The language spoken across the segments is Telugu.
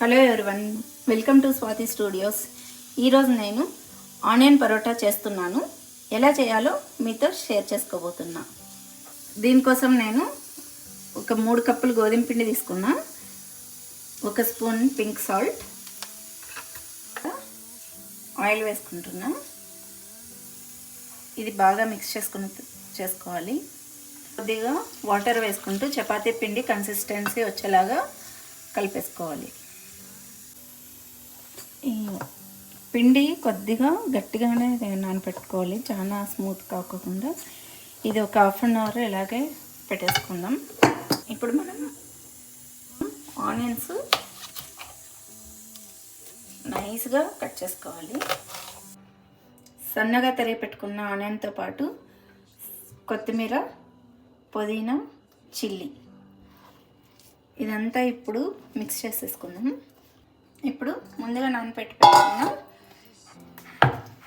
Hello everyone welcome to Swathi studios ఈరోజు నేను ఆనియన్ పరోటా చేస్తున్నాను. ఎలా చేయాలో మీతో షేర్ చేసుకోబోతున్నా. దీనికోసం నేను ఒక మూడు కప్పులు గోధుమ పిండి తీసుకున్నా. ఒక స్పూన్ పింక్ సాల్ట్. ఆయిల్ వేసుకుంటున్నా. ఇది బాగా మిక్స్ చేసుకుని చేసుకోవాలి. కొద్దిగా వాటర్ వేసుకుంటూ చపాతీ పిండి కన్సిస్టెన్సీ వచ్చేలాగా కలిపేసుకోవాలి. ఈ పిండి కొద్దిగా గట్టిగానే నానపెట్టుకోవాలి. చాలా స్మూత్ కాకుండా ఇది ఒక హాఫ్ అన్ అవర్ ఇలాగే పెట్టేసుకుందాం. ఇప్పుడు మనం ఆనియన్స్ నైస్గా కట్ చేసుకోవాలి. సన్నగా తరిగి పెట్టుకున్న ఆనియన్తో పాటు కొత్తిమీర పుదీనా చిల్లీ. ఇదంతా ఇప్పుడు మిక్స్ చేసేసుకుందాం. ఇప్పుడు ముందుగా నానపెట్టి పెట్టుకున్న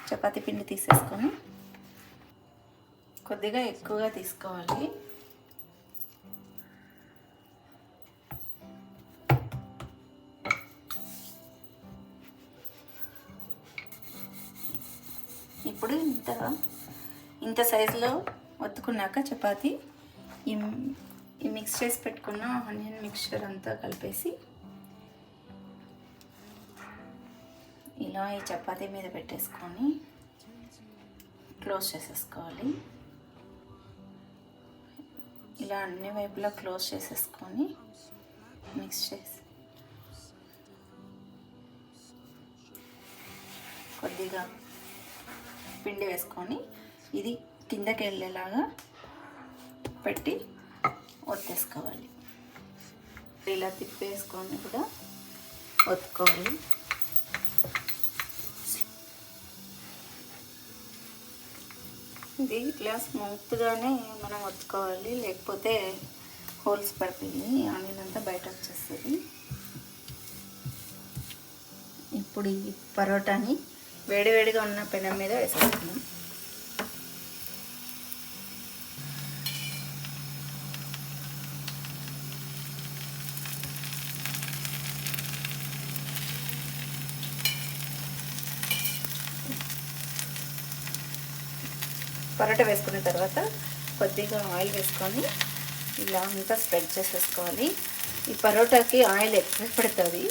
చపాతి పిండి తీసేసుకొని కొద్దిగా ఎక్కువగా తీసుకోవాలి. ఇప్పుడు ఇంత ఇంత సైజులో ఒత్తుకున్నాక చపాతి ఈ మిక్స్ చేసి పెట్టుకున్న ఆనియన్ మిక్స్చర్ అంతా కలిపేసి ఇలా ఈ చపాతీ మీద పెట్టేసుకొని క్లోజ్ చేసేసుకోవాలి. ఇలా అన్ని వైపులా క్లోజ్ చేసేసుకొని మిక్స్ చేసి కొద్దిగా పిండి వేసుకొని ఇది కిందకి వెళ్ళేలాగా పెట్టి ఒత్తేసుకోవాలి. ఇలా తిప్పేసుకొని కూడా ఒత్తుకోవాలి. ఇది ఇట్లా స్మూత్గానే మనం ఒత్తుకోవాలి. లేకపోతే హోల్స్ పడిపోయి ఆనియన్ అంతా బయట వచ్చేస్తుంది. ఇప్పుడు ఈ పరోటాని వేడివేడిగా ఉన్న పెనం మీద వేసేస్తున్నాం పరోటా వేసుకున్న తర్వాత కొద్దిగా ఆయిల్ వేసుకొని ఇలా అంతా స్ప్రెడ్ చేసేసుకోవాలి. ఈ పరోటాకి ఆయిల్ ఎక్కువ పడుతుంది.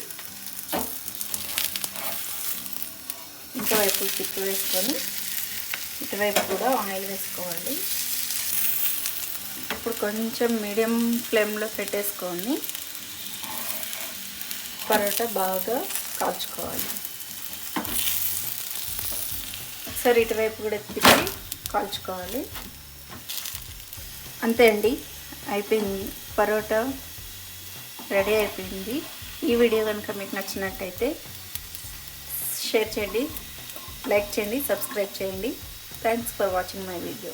ఇంకోవైపు చిక్కు వేసుకొని ఇటువైపు కూడా ఆయిల్ వేసుకోవాలి. ఇప్పుడు కొంచెం మీడియం ఫ్లేమ్లో పెట్టేసుకొని పరోటా బాగా కాల్చుకోవాలి. సరే ఇటువైపు కూడా తిప్పి కాల్చుకోవాలి. అంతే అండి. అయిపోయింది. పరోటా రెడీ అయిపోయింది. ఈ వీడియో కనుక మీకు నచ్చినట్టయితే షేర్ చేయండి లైక్ చేయండి సబ్స్క్రైబ్ చేయండి. Thanks for watching my video